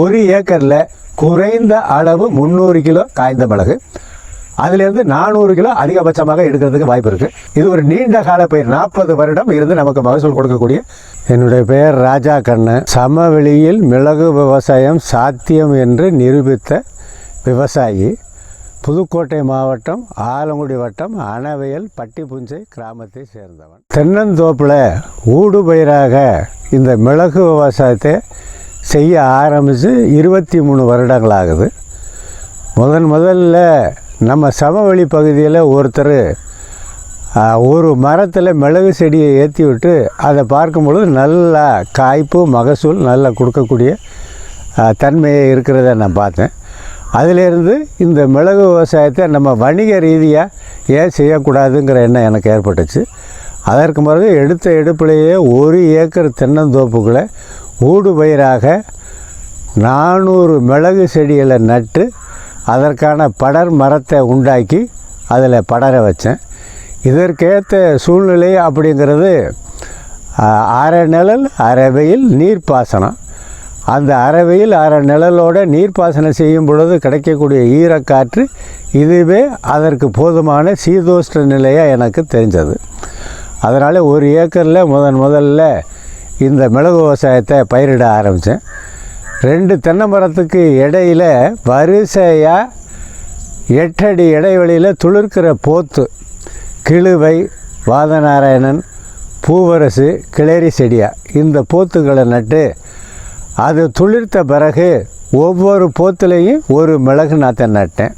ஒரு ஏக்கரில் குறைந்த அளவு முந்நூறு கிலோ காய்ந்த மிளகு. அதிலிருந்து நானூறு கிலோ அதிகபட்சமாக எடுக்கிறதுக்கு வாய்ப்பு இருக்குது இது ஒரு நீண்ட கால பயிர். நாற்பது வருடம் இருந்து நமக்கு மகசூல் கொடுக்கக்கூடிய என்னுடைய பெயர் ராஜா கண்ணன். சமவெளியில் மிளகு விவசாயம் சாத்தியம் என்று நிரூபித்த விவசாயி புதுக்கோட்டை மாவட்டம் ஆலங்குடி வட்டம் அணவையல் பட்டிப்புஞ்சை கிராமத்தை சேர்ந்தவன். தென்னந்தோப்பில் ஊடு பயிராக இந்த மிளகு விவசாயத்தை செய்ய ஆரம்பித்து இருபத்தி மூணு வருடங்கள் ஆகுது முதன் முதல்ல நம்ம சமவெளி பகுதியில் ஒருத்தர் ஒரு மரத்தில் மிளகு செடியை ஏற்றி விட்டு அதை பார்க்கும்பொழுது நல்லா காய்ப்பு மகசூல் நல்லா கொடுக்கக்கூடிய தன்மையை இருக்கிறத நான் பார்த்தேன். அதிலிருந்து இந்த மிளகு விவசாயத்தை நம்ம வணிக ரீதியாக ஏன் செய்யக்கூடாதுங்கிற எண்ணம் எனக்கு ஏற்பட்டுச்சு. அதற்கு பிறகு எடுத்த எடுப்பிலேயே ஒரு ஏக்கர் தென்னந்தோப்புகளை ஊடு பயிராக நானூறு மிளகு செடிகளை நட்டு அதற்கான படர் மரத்தை உண்டாக்கி அதில் படர வச்சேன். இதற்கேற்ற சூழ்நிலை அப்படிங்கிறது அரை நிழல் அரை வெயில் நீர்ப்பாசனம். அந்த அறவையில் அரை நிழலோட நீர்ப்பாசனம் செய்யும் பொழுது கிடைக்கக்கூடிய ஈரக்காற்று இதுவே அதற்கு போதுமான சீதோஷ்ட நிலையாக எனக்கு தெரிஞ்சது. அதனால் ஒரு ஏக்கரில் முதன் முதல்ல இந்த மிளகு விவசாயத்தை பயிரிட ஆரம்பித்தேன். ரெண்டு தென்னை மரத்துக்கு இடையில வரிசையாக எட்டடி இடைவெளியில் துளிர்க்கிற போத்து கிழுவை வாதநாராயணன் பூவரசு கிளரி செடியா. இந்த போத்துகளை நட்டு அது துளிர்த்த பிறகு ஒவ்வொரு போத்துலேயும் ஒரு மிளகு நாற்றை நட்டேன்.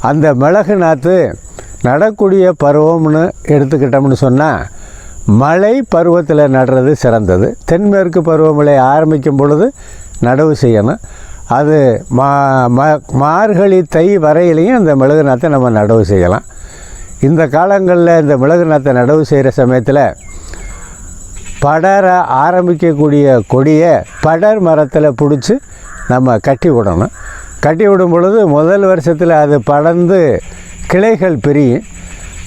அந்த மிளகு நாற்று நடக்கூடிய பருவம்னு எடுத்துக்கிட்டோம்னு சொன்னால் மழை பருவத்தில் நடுறது சிறந்தது. தென்மேற்கு பருவமழை ஆரம்பிக்கும் பொழுது நடவு செய்யணும். அது மா ம- மார்கழி தை வரையிலையும் அந்த மிளகு நாற்றை நம்ம நடவு செய்யலாம். இந்த காலங்களில் இந்த மிளகு நாற்றை நடவு செய்கிற சமயத்தில் படர ஆரம்பிக்கக்கூடிய கொடியை படர் மரத்தில் பிடிச்சி நம்ம கட்டி விடணும். கட்டி விடும் பொழுது முதல் வருஷத்தில் அது படர்ந்து கிளைகள் பிரியும்.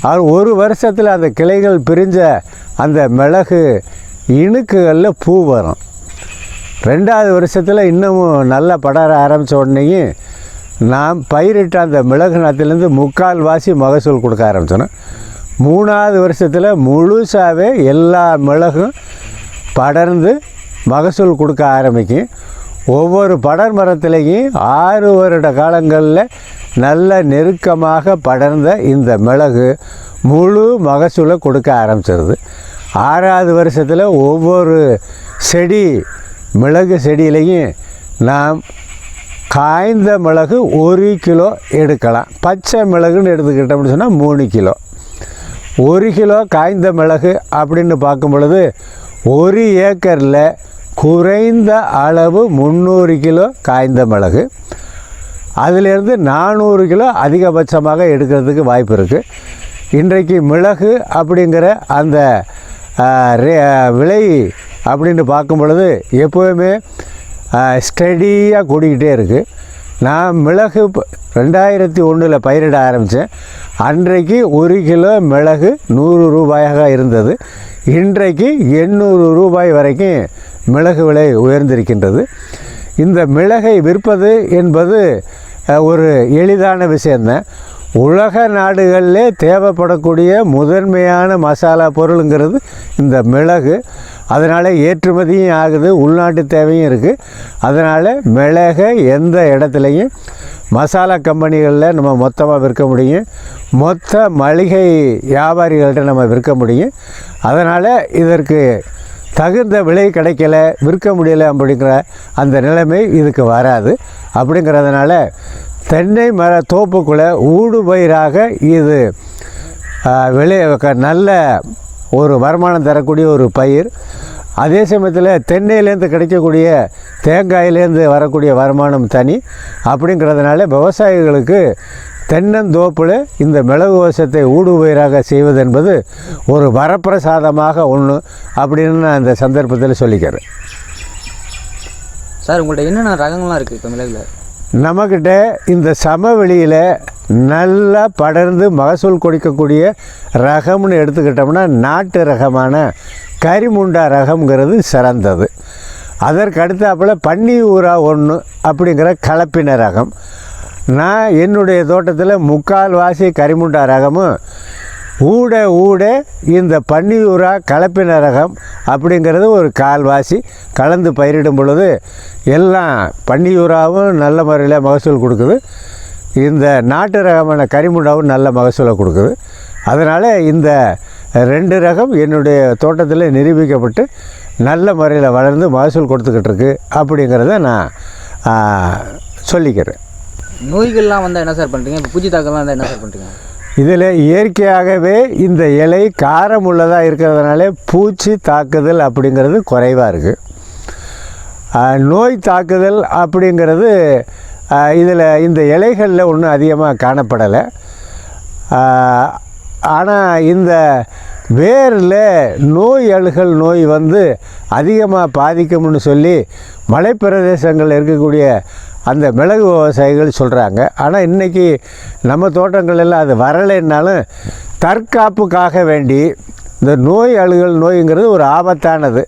அது ஒரு வருஷத்தில் அந்த கிளைகள் பிரிஞ்ச அந்த மிளகு இணுக்குகளில் பூ வரும். ரெண்டாவது வருஷத்தில் இன்னமும் நல்லா படர ஆரம்பித்த உடனேயும் நாம் பயிரிட்ட அந்த மிளகு நாத்திலேருந்து முக்கால் வாசி மகசூல் கொடுக்க ஆரம்பிச்சோம் மூணாவது வருஷத்தில் முழுசாகவே எல்லா மிளகும் படர்ந்து மகசூல் கொடுக்க ஆரம்பிக்கும். ஒவ்வொரு படர் மரத்துலேயும் ஆறு வருட காலங்களில் நல்ல நெருக்கமாக படர்ந்த இந்த மிளகு முழு மகசூலை கொடுக்க ஆரம்பிச்சிருது. ஆறாவது வருஷத்தில் ஒவ்வொரு செடி மிளகு செடியிலையும் நாம் காய்ந்த மிளகு ஒரு கிலோ எடுக்கலாம். பச்சை மிளகுன்னு எடுத்துக்கிட்டோம்னு சொன்னால் மூணு கிலோ. ஒரு கிலோ காய்ந்த மிளகு அப்படின்னு பார்க்கும் பொழுது ஒரு ஏக்கரில் குறைந்த அளவு முந்நூறு கிலோ காய்ந்த மிளகு. அதிலேருந்து நானூறு கிலோ அதிகபட்சமாக எடுக்கிறதுக்கு வாய்ப்பு இருக்குது இன்றைக்கு மிளகு அப்படிங்கிற அந்த ரே- விலை அப்படின்னு பார்க்கும் பொழுது எப்போவுமே ஸ்டடியாக கூடிக்கிட்டே இருக்குது நான் மிளகு ரெண்டாயிரத்தி ஒன்றில் பயிரிட ஆரம்பித்தேன் அன்றைக்கு ஒரு கிலோ மிளகு நூறு ரூபாயாக இருந்தது. இன்றைக்கு எண்ணூறு ரூபாய் வரைக்கும் மிளகு விலை உயர்ந்திருக்கின்றது. இந்த மிளகை விற்பது என்பது ஒரு எளிதான விஷயந்தான் உலக நாடுகளிலே தேவைப்படக்கூடிய முதன்மையான மசாலா பொருளுங்கிறது இந்த மிளகு. அதனால் ஏற்றுமதியும் ஆகுது உள்நாட்டு தேவையும் இருக்குது அதனால் மிளகை எந்த இடத்துலையும் மசாலா கம்பெனிகளில் நம்ம மொத்தமாக விற்க முடியும். மொத்த மளிகை வியாபாரிகள்கிட்ட நம்ம விற்க முடியும். அதனால் இதற்கு தகுந்த விலை கிடைக்கல விற்க முடியல அப்படிங்கிற அந்த நிலைமை இதுக்கு வராது. அப்படிங்கிறதுனால தென்னை மர தோப்புக்குள்ளே ஊடுபயிராக இது ஆ, விளை நல்ல ஒரு வருமானம் தரக்கூடிய ஒரு பயிர். அதே சமயத்தில் தென்னையிலேருந்து கிடைக்கக்கூடிய தேங்காயிலேருந்து வரக்கூடிய வருமானம் தனி. அப்படிங்கிறதுனால விவசாயிகளுக்கு தென்னந்தோப்பில் இந்த மிளகு வசத்தை ஊடுபயிராக செய்வது என்பது ஒரு வரப்பிரசாதமாக ஒன்று அப்படின்னு நான் இந்த சந்தர்ப்பத்தில் சொல்லிக்கிறேன். சார் உங்கள்கிட்ட என்னென்ன ரகங்கள்லாம் இருக்குது இப்போ மிளகுல? நம்மக்கிட்ட இந்த சமவெளியில் நல்லா படர்ந்து மகசூல் கொடுக்கக்கூடிய ரகம்னு எடுத்துக்கிட்டோம்னா நாட்டு ரகமான கரிமுண்டா ரகம்ங்கிறது சிறந்தது. அதற்கு அடுத்தாப்புல பன்னி ஊரா ஒன்று அப்படிங்கிற கலப்பின ரகம். நான் என்னுடைய தோட்டத்தில் முக்கால் வாசி கரிமுண்டா ரகமும் ஊட ஊட இந்த பன்னியூரா கலப்பின ரகம் அப்படிங்கிறது ஒரு கால்வாசி கலந்து பயிரிடும் பொழுது எல்லாம் பன்னியூராவும் நல்ல முறையில் மகசூல் கொடுக்குது. இந்த நாட்டு ரகமான கரிமுண்டாவும் நல்ல மகசூலை கொடுக்குது. அதனால் இந்த ரெண்டு ரகம் என்னுடைய தோட்டத்தில் நிரூபிக்கப்பட்டு நல்ல முறையில் வளர்ந்து மகசூல் கொடுத்துக்கிட்டு இருக்கு அப்படிங்கிறத நான் சொல்லிக்கிறேன். நோய்கள்லாம் வந்தால் என்ன சார் பண்ணுறீங்க இப்போ பூச்சி தாக்கம்லாம் வந்தால் என்ன சார் பண்ணுறீங்க இதில் இயற்கையாகவே இந்த இலை காரம் உள்ளதாக இருக்கிறதுனால பூச்சி தாக்குதல் அப்படிங்கிறது குறைவாக இருக்குது நோய் தாக்குதல் அப்படிங்கிறது இதில் இந்த இலைகளில் ஒன்றும் அதிகமாக காணப்படலை. ஆனால் இந்த வேரில் நோய் அழுகல் நோய் வந்து அதிகமாக பாதிக்கும்னு சொல்லி மலைப்பிரதேசங்களில் இருக்கக்கூடிய அந்த மிளகு விவசாயிகள் சொல்கிறாங்க ஆனால் இன்றைக்கி நம்ம தோட்டங்களெல்லாம் அது வரலைன்னாலும் தற்காப்புக்காக வேண்டி இந்த நோய் அழுகல் நோய்ங்கிறது ஒரு ஆபத்தானது.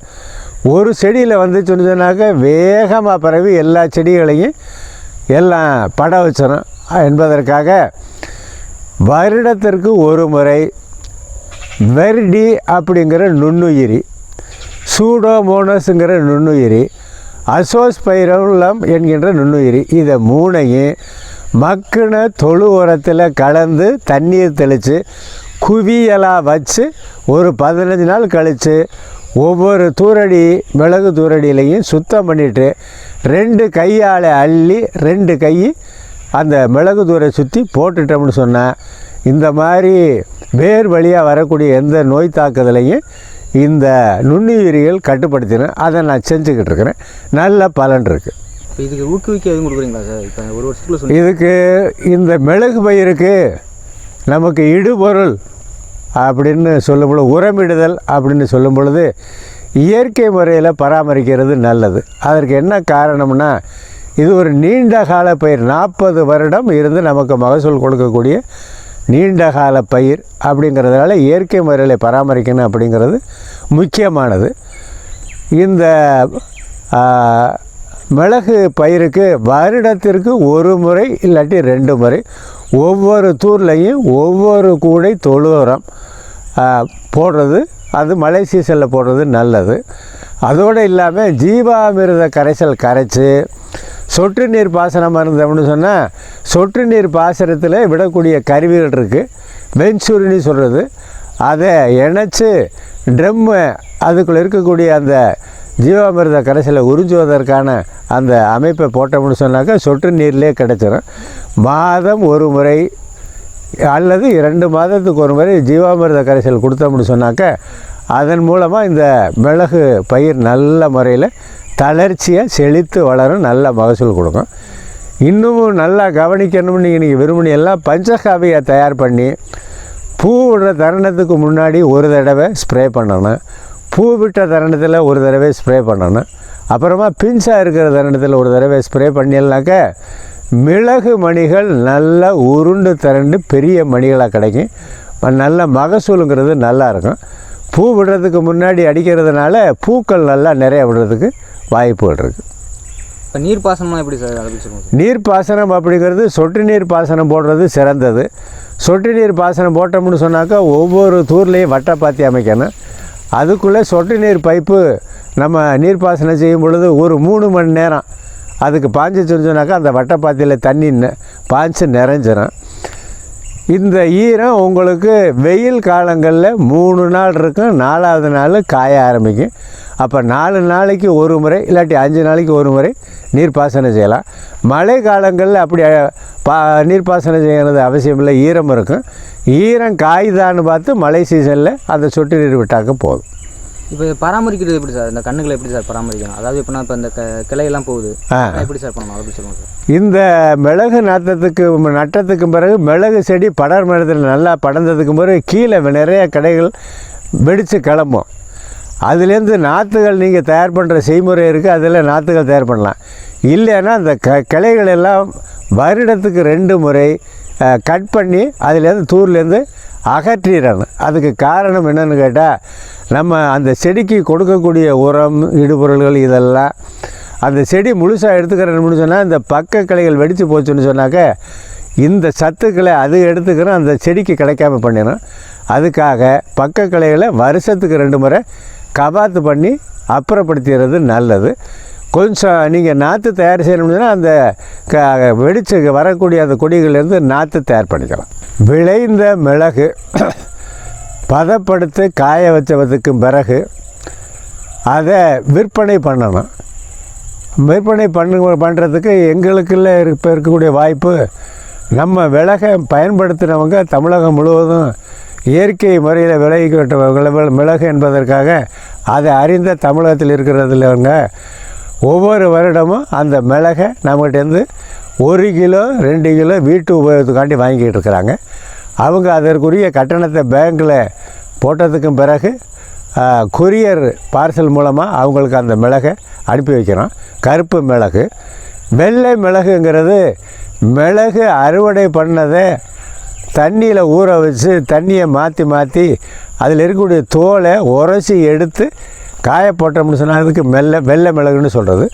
ஒரு செடியில் வந்து சொன்னாக்க வேகமாக பரவி எல்லா செடிகளையும் எல்லாம் பட வச்சிடும் என்பதற்காக வருடத்திற்கு ஒரு முறை வெர்டி அப்படிங்கிற நுண்ணுயிரி சூடோமோனஸுங்கிற நுண்ணுயிரி அசோஸ்பைரலம் என்கின்ற நுண்ணுயிரி. இதை மூணையும் மக்கின தொழு உரத்தில் கலந்து தண்ணீர் தெளித்து குவியலாக வச்சு ஒரு பதினஞ்சு நாள் கழித்து ஒவ்வொரு தூரடி மிளகு தூரடியிலையும் சுத்தம் பண்ணிவிட்டு ரெண்டு கையால் அள்ளி ரெண்டு கை அந்த மிளகு தூரை சுற்றி போட்டுட்டோம்னு சொன்னால் இந்த மாதிரி வேர் வழியாக வரக்கூடிய எந்த நோய் தாக்குதலையும் இந்த நுண்ணுயிரிகள் கட்டுப்படுத்தினேன் அதை நான் செஞ்சுக்கிட்டு இருக்கிறேன். நல்ல பலன் இருக்குது இதுக்கு ஊக்குவிக்க எதுவும் கொடுக்குறீங்களா சார்? இப்போ ஒரு வருஷத்துக்குள்ள சொல்லி இதுக்கு இந்த மிளகு பயிருக்கு நமக்கு இடுபொருள் அப்படின்னு சொல்லும் பொழுது உரமிடுதல் அப்படின்னு சொல்லும் பொழுது இயற்கை முறையில் பராமரிக்கிறது நல்லது. அதற்கு என்ன காரணம்னா இது ஒரு நீண்ட கால பயிர். நாற்பது வருடம் இருந்து நமக்கு மகசூல் கொடுக்கக்கூடிய நீண்ட கால பயிர் அப்படிங்கிறதுனால இயற்கை முறையில் பராமரிக்கணும் அப்படிங்கிறது முக்கியமானது. இந்த மிளகு பயிருக்கு வருடத்திற்கு ஒரு முறை இல்லாட்டி ரெண்டு முறை ஒவ்வொரு தூர்லையும் ஒவ்வொரு கூடை தொழு உரம் போடுறது. அது மழை சீசனில் போடுறது நல்லது. அதோடு இல்லாமல் ஜீவாமிர்த கரைசல் கரைச்சி சொட்டு நீர் பாசனமாக இருந்தோம்னு சொன்னால் சொட்டு நீர் பாசனத்தில் விடக்கூடிய கருவிகள் இருக்குது வெஞ்சுரின்னு சொல்கிறது அதை இணைச்சி ட்ரம்மு அதுக்குள்ளே இருக்கக்கூடிய அந்த ஜீவாமிர்த கரைசலை உறிஞ்சுவதற்கான அந்த அமைப்பை போட்டோம்னு சொன்னாக்கா சொட்டு நீர்லேயே கிடச்சிரும். மாதம் ஒரு முறை அல்லது இரண்டு மாதத்துக்கு ஒரு முறை ஜீவாமிர்த கரைசல் கொடுத்தோம்னு சொன்னாக்க அதன் மூலமாக இந்த மிளகு பயிர் நல்ல முறையில் தளர்ச்சியாக செழித்து வளரும் நல்ல மகசூல் கொடுக்கும். இன்னமும் நல்லா கவனிக்கணும்னு நீங்கள் நீங்கள் விரும்பினியெல்லாம் பஞ்சகாவியை தயார் பண்ணி பூ விடுற தருணத்துக்கு முன்னாடி ஒரு தடவை ஸ்ப்ரே பண்ணணும். பூ விட்ட தருணத்தில் ஒரு தடவை ஸ்ப்ரே பண்ணணும். அப்புறமா பிஞ்சாக இருக்கிற தருணத்தில் ஒரு தடவை ஸ்ப்ரே பண்ணிடலாக்க மிளகு மணிகள் நல்லா உருண்டு திரண்டு பெரிய மணிகளாக கிடைக்கும். நல்ல மகசூலுங்கிறது நல்லாயிருக்கும் பூ விடுறதுக்கு முன்னாடி அடிக்கிறதுனால பூக்கள் நல்லா நிறைய விடுறதுக்கு வாய்ப்புகள் இருக்குது இப்போ நீர் பாசனம்லாம் எப்படி சார் பற்றி சொல்லுங்கள் நீர் பாசனம் அப்படிங்கிறது சொட்டு நீர் பாசனம் போடுறது சிறந்தது. சொட்டு நீர் பாசனம் போட்டோம்னு சொன்னாக்கா ஒவ்வொரு தூர்லேயும் வட்டப்பாத்தி அமைக்கணும். அதுக்குள்ளே சொட்டு நீர் பைப்பு நம்ம நீர் பாசனம் செய்யும் பொழுது ஒரு மூணு மணி நேரம் அதுக்கு பாஞ்சு சொன்னாக்கா அந்த வட்டப்பாத்தியில் தண்ணி நெ- பாய்ச்சி நிறைஞ்சிரும். இந்த ஈரம் உங்களுக்கு வெயில் காலங்களில் மூணு நாள் இருக்கும் நாலாவது நாள் காய ஆரம்பிக்கும். அப்போ நாலு நாளைக்கு ஒரு முறை இல்லாட்டி அஞ்சு நாளைக்கு ஒரு முறை நீர்ப்பாசனம் செய்யலாம். மழை காலங்களில் அப்படி பா நீர்ப்பாசனம் செய்யறது அவசியம் இல்லை ஈரம் இருக்கும். ஈரம் காயுதான்னு பார்த்து மழை சீசனில் அந்த சொட்டு நீர் விட்டாக்க போதும். இப்போ பராமரிக்கிறது எப்படி சார்? இந்த கண்ணுகளை எப்படி சார் பராமரிக்கணும்? அதாவது இப்போ இப்போ இந்த கிளையெல்லாம் போகுது. எப்படி சார் பண்ணணும்? பற்றி சொல்லுங்கள் சார். இந்த மிளகு நட்டத்துக்கு நட்டத்துக்கு பிறகு மிளகு செடி படர் மரத்தில் நல்லா படர்ந்ததுக்கு பிறகு கீழே நிறைய கடைகள் வெடித்து கிளம்பும். அதுலேருந்து நாற்றுகள் நீங்கள் தயார் பண்ணுற செய்முறை இருக்குது அதில் நாற்றுகள் தயார் பண்ணலாம். இல்லைன்னா அந்த க கிளைகள் எல்லாம் வருடத்துக்கு ரெண்டு முறை கட் பண்ணி அதுலேருந்து தூர்லேருந்து அகற்றிடணும். அதுக்கு காரணம் என்னென்னு கேட்டால் நம்ம அந்த செடிக்கு கொடுக்கக்கூடிய உரம் இடுபொருள்கள் இதெல்லாம் அந்த செடி முழுசாக எடுத்துக்கிறேன்னு சொன்னால் இந்த பக்க கிளைகள் வெடித்து போச்சுன்னு சொன்னாக்க இந்த சத்துக்களை அது எடுத்துக்கிறோம் அந்த செடிக்கு கிடைக்காம பண்ணிடும் அதுக்காக பக்க கிளைகளை வருஷத்துக்கு ரெண்டு முறை கபாத்து பண்ணி அப்புறப்படுத்திடுறது நல்லது. கொஞ்சம் நீங்கள் நாற்று தயார் செய்யணும்னா அந்த க வெடிச்சு வரக்கூடிய அந்த கொடிகள்லேருந்து நாற்று தயார் பண்ணிக்கலாம். விளைந்த மிளகு பதப்படுத்தி காய வச்சதுக்கு பிறகு அதை விற்பனை பண்ணணும். விற்பனை பண்ணு பண்ணுறதுக்கு எங்களுக்குள்ள இருப்ப இருக்கக்கூடிய வாய்ப்பு நம்ம விலகை பயன்படுத்தினவங்க தமிழகம் முழுவதும் இயற்கை முறையில் விளைவிக்கப்பட்ட மிளகு என்பதற்காக அதை அறிந்த தமிழகத்தில் இருக்கிறதுலவங்க ஒவ்வொரு வருடமும் அந்த மிளகை நம்மகிட்டேருந்து ஒரு கிலோ ரெண்டு கிலோ வீட்டு உபயோகத்துக்காண்டி வாங்கிக்கிட்டு இருக்கிறாங்க. அவங்க அதற்குரிய கட்டணத்தை பேங்க்கில் போட்டதுக்கும் பிறகு கொரியர் பார்சல் மூலமாக அவங்களுக்கு அந்த மிளகை அனுப்பி வைக்கிறோம். கருப்பு மிளகு. வெள்ளை மிளகுங்கிறது மிளகு அறுவடை பண்ணதை தண்ணியில் ஊற வச்சு தண்ணியை மாற்றி மாற்றி அதில் இருக்கக்கூடிய தோலை உரசி எடுத்து காய போட்டோம்னு சொன்னால் அதுக்கு மெல்ல வெள்ளை மிளகுன்னு சொல்கிறது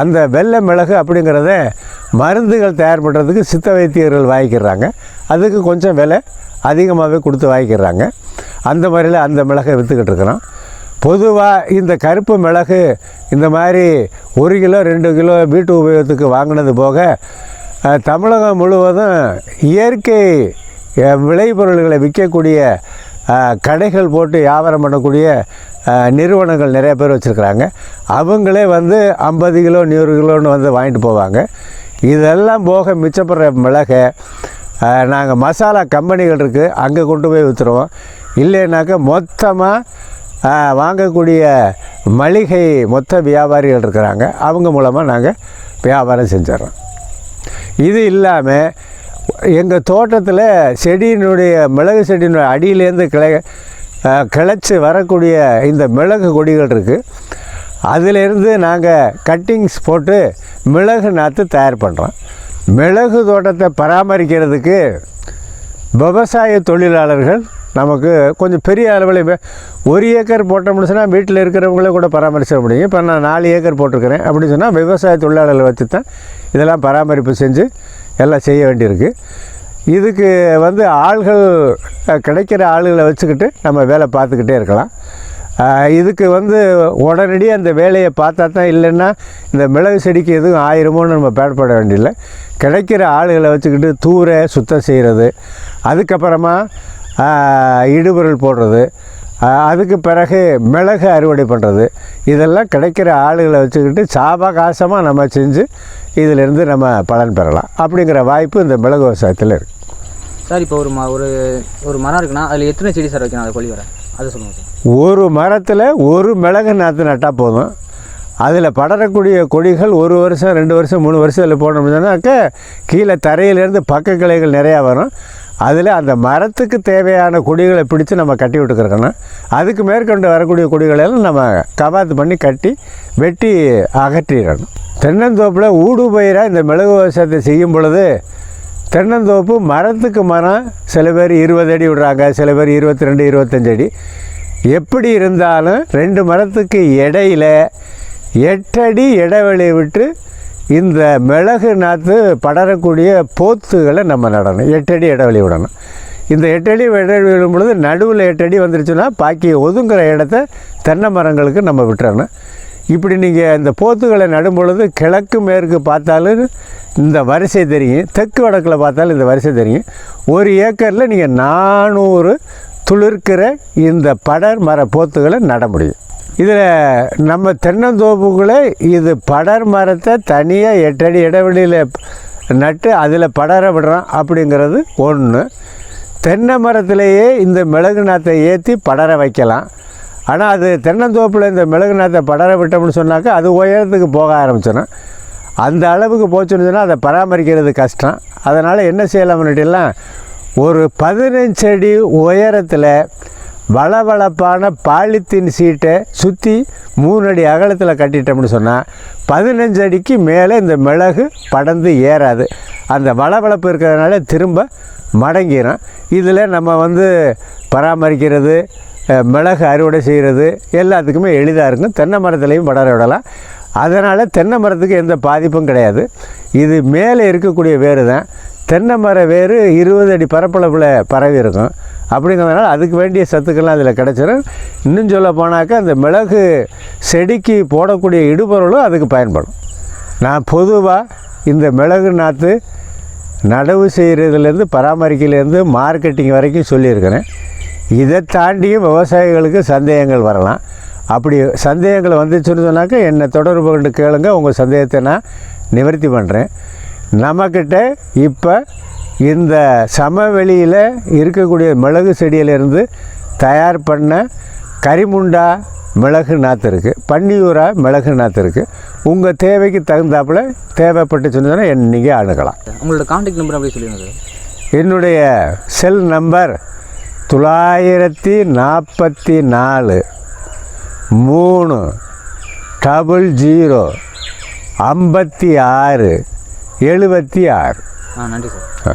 அந்த வெள்ளை மிளகு அப்படிங்கிறத மருந்துகள் தயார் பண்ணுறதுக்கு சித்த வைத்தியர்கள் வாங்கிக்கிறாங்க. அதுக்கு கொஞ்சம் விலை அதிகமாகவே கொடுத்து வாங்கிக்கிறாங்க. அந்த மாதிரியில் அந்த மிளகை விற்றுக்கிட்டு இருக்கிறோம். பொதுவாக இந்த கருப்பு மிளகு இந்த மாதிரி ஒரு கிலோ ரெண்டு கிலோ வீட்டு உபயோகத்துக்கு வாங்கினது போக தமிழகம் முழுவதும் இயற்கை விளைபொருள்களை விற்கக்கூடிய கடைகள் போட்டு வியாபாரம் பண்ணக்கூடிய நிறுவனங்கள் நிறைய பேர் வச்சுருக்குறாங்க. அவங்களே வந்து ஐம்பது கிலோ நூறு கிலோன்னு வந்து வாங்கிட்டு போவாங்க. இதெல்லாம் போக மிச்சப்படுற மிளகை நாங்கள் மசாலா கம்பெனிகள் இருக்குது அங்கே கொண்டு போய் விற்றுருவோம் இல்லைனாக்கா மொத்தமாக வாங்கக்கூடிய மளிகை மொத்த வியாபாரிகள் இருக்கிறாங்க. அவங்க மூலமாக நாங்கள் வியாபாரம் செஞ்சிடறோம். இது இல்லாமல் எங்கள் தோட்டத்தில் செடியினுடைய மிளகு செடியினுடைய அடியிலேருந்து கிளை அஹ், கிளச்சி வரக்கூடிய இந்த மிளகு கொடிகள் இருக்குது அதிலிருந்து நாங்கள் கட்டிங்ஸ் போட்டு மிளகு நாற்று தயார் பண்ணுறோம் மிளகு தோட்டத்தை பராமரிக்கிறதுக்கு விவசாய தொழிலாளர்கள் நமக்கு கொஞ்சம் பெரிய அளவில் ஒரு ஏக்கர் போட்ட சொன்னால் வீட்டில் இருக்கிறவங்களே கூட பராமரிச்சிட முடியும். இப்போ நான் நாலு ஏக்கர் போட்டிருக்கிறேன் அப்படின்னு சொன்னால் விவசாய தொழிலாளர்களை வச்சு தான் இதெல்லாம் பராமரிப்பு செஞ்சு எல்லாம் செய்ய வேண்டியிருக்கு. இதுக்கு வந்து ஆள்கள் கிடைக்கிற ஆளுகளை வச்சுக்கிட்டு நம்ம வேலை பார்த்துக்கிட்டே இருக்கலாம். இதுக்கு வந்து உடனடியாக அந்த வேலையை பார்த்தா தான் இல்லைன்னா இந்த மிளகு செடிக்கு எதுவும் ஆயிருமோன்னு நம்ம பேடப்பட வேண்டியதில்லை கிடைக்கிற ஆளுகளை வச்சுக்கிட்டு தூரை சுத்தம் செய்கிறது அதுக்கப்புறமா இடுபொருள் போடுறது அதுக்கு பிறகு மிளகு அறுவடை பண்ணுறது இதெல்லாம் கிடைக்கிற ஆளுகளை வச்சுக்கிட்டு சாபகாசமாக நம்ம செஞ்சு இதிலிருந்து நம்ம பலன் பெறலாம். அப்படிங்கிற வாய்ப்பு இந்த மிளகு விவசாயத்தில் இருக்குது சார் இப்போ ஒரு ம ஒரு ஒரு மரம் இருக்குன்னா அதில் எத்தனை செடி சார் வைக்கணும்? அதை கொல்லி வர அதை சொல்லுங்கள் சார். ஒரு மரத்தில் ஒரு மிளகு நாற்று நட்டால் போதும். அதில் படரக்கூடிய கொடிகள் ஒரு வருஷம் ரெண்டு வருஷம் மூணு வருஷம் அதில் போனோம்னாக்க கீழே தரையிலேருந்து பக்க கிளைகள் நிறையா வரும். அதில் அந்த மரத்துக்கு தேவையான கொடிகளை பிடிச்சு நம்ம கட்டி விட்டுக்கிறோன்னா அதுக்கு மேற்கொண்டு வரக்கூடிய கொடிகளெல்லாம் நம்ம கவாத்து பண்ணி கட்டி வெட்டி அகற்றிடணும். தென்னந்தோப்பில் ஊடு பயிராக இந்த மிளகு விவசாயத்தை செய்யும் பொழுது தென்னந்தோப்பு மரத்துக்கு மரம் சில பேர் இருபது அடி விடுறாங்க சில பேர் இருபத்தி ரெண்டு இருபத்தஞ்சு அடி. எப்படி இருந்தாலும் ரெண்டு மரத்துக்கு இடையில எட்டடி இடைவெளி விட்டு இந்த மிளகு நாற்று படரக்கூடிய போத்துகளை நம்ம நடணும். எட்டடி இடைவெளி விடணும். இந்த எட்டடி இடைவெளி விடும் பொழுது நடுவில் எட்டடி வந்துருச்சுன்னா பாக்கி ஒதுங்குற இடத்த தென்னை மரங்களுக்கு நம்ம விட்டுறணும். இப்படி நீங்கள் இந்த போத்துகளை நடும் பொழுது கிழக்கு மேற்கு பார்த்தாலும் இந்த வரிசை தெரியும். தெற்கு வடக்கில் பார்த்தாலும் இந்த வரிசை தெரியும். ஒரு ஏக்கரில் நீங்கள் நானூறு துளிர்க்கிற இந்த படர் மர போத்துகளை நட முடியும். இதில் நம்ம தென்னந்தோப்புக்குள்ளே இது படர் மரத்தை தனியாக எட்டடி இடைவெளியில் நட்டு அதில் படர விடுறோம் அப்படிங்கிறது ஒன்று. தென்னை மரத்திலேயே இந்த மிளகு நாற்றை ஏற்றி படர வைக்கலாம். ஆனால் அது தென்னந்தோப்பில் இந்த மிளகு நாற்றை படர விட்டோம்னு சொன்னாக்கா அது உயரத்துக்கு போக ஆரம்பிச்சிடும். அந்த அளவுக்கு போச்சுன்னு சொன்னால் அதை பராமரிக்கிறது கஷ்டம். அதனால் என்ன செய்யலாம்னுட்டுலாம் ஒரு பதினஞ்சு அடி உயரத்தில் வளவளப்பான பாலித்தீன் சீட்டை சுற்றி மூணு அடி அகலத்தில் கட்டிட்டோம்னு சொன்னால் பதினஞ்சு அடிக்கு மேலே இந்த மிளகு படர்ந்து ஏறாது. அந்த வளவளப்பு இருக்கிறதுனால திரும்ப மடங்கிடும் இதில் நம்ம வந்து பராமரிக்கிறது மிளகு அறுவடை செய்கிறது எல்லாத்துக்குமே எளிதாக இருக்கும். தென்னை மரத்துலேயும் படர விடலாம். அதனால் தென்னை மரத்துக்கு எந்த பாதிப்பும் கிடையாது. இது மேலே இருக்கக்கூடிய வேறு தான் தென்னை மர வேறு இருபது அடி பரப்பளவில் பரவி இருக்கும். அப்படிங்கிறதுனால அதுக்கு வேண்டிய சத்துக்கள்லாம் அதில் கிடச்சிரும். இன்னும் சொல்ல போனாக்கா அந்த மிளகு செடிக்கு போடக்கூடிய இடுபொருளும் அதுக்கு பயன்படும். நான் பொதுவாக இந்த மிளகு நாற்று நடவு செய்கிறதுலேருந்து பராமரிக்கலேருந்து மார்க்கெட்டிங் வரைக்கும் சொல்லியிருக்கிறேன். இதை தாண்டியும் விவசாயிகளுக்கு சந்தேகங்கள் வரலாம். அப்படி சந்தேகங்கள் வந்துச்சுன்னு சொன்னாக்கா என்னை தொடர்பு கொண்டு கேளுங்க. உங்கள் சந்தேகத்தை நான் நிவர்த்தி பண்ணுறேன் நம்மக்கிட்ட இப்போ இந்த சமவெளியில் இருக்கக்கூடிய மிளகு செடியிலேருந்து தயார் பண்ண கரிமுண்டா மிளகு நாற்று இருக்குது பன்னியூரா மிளகு நாற்று இருக்குது உங்கள் தேவைக்கு தகுந்தாப்புல தேவைப்பட்டுச்சுன்னு சொன்னால் என்ன நீங்கள் அணுகலாம். உங்களோட காண்டாக்ட் நம்பர் அப்படியே சொல்லிடுங்க சார். என்னுடைய செல் நம்பர் தொள்ளாயிரத்தி நாற்பத்தி நாலு மூணு டபுள் ஜீரோ ஐம்பத்தி ஆறு எழுபத்தி ஆறு. ஆ நன்றி சார். ஆ.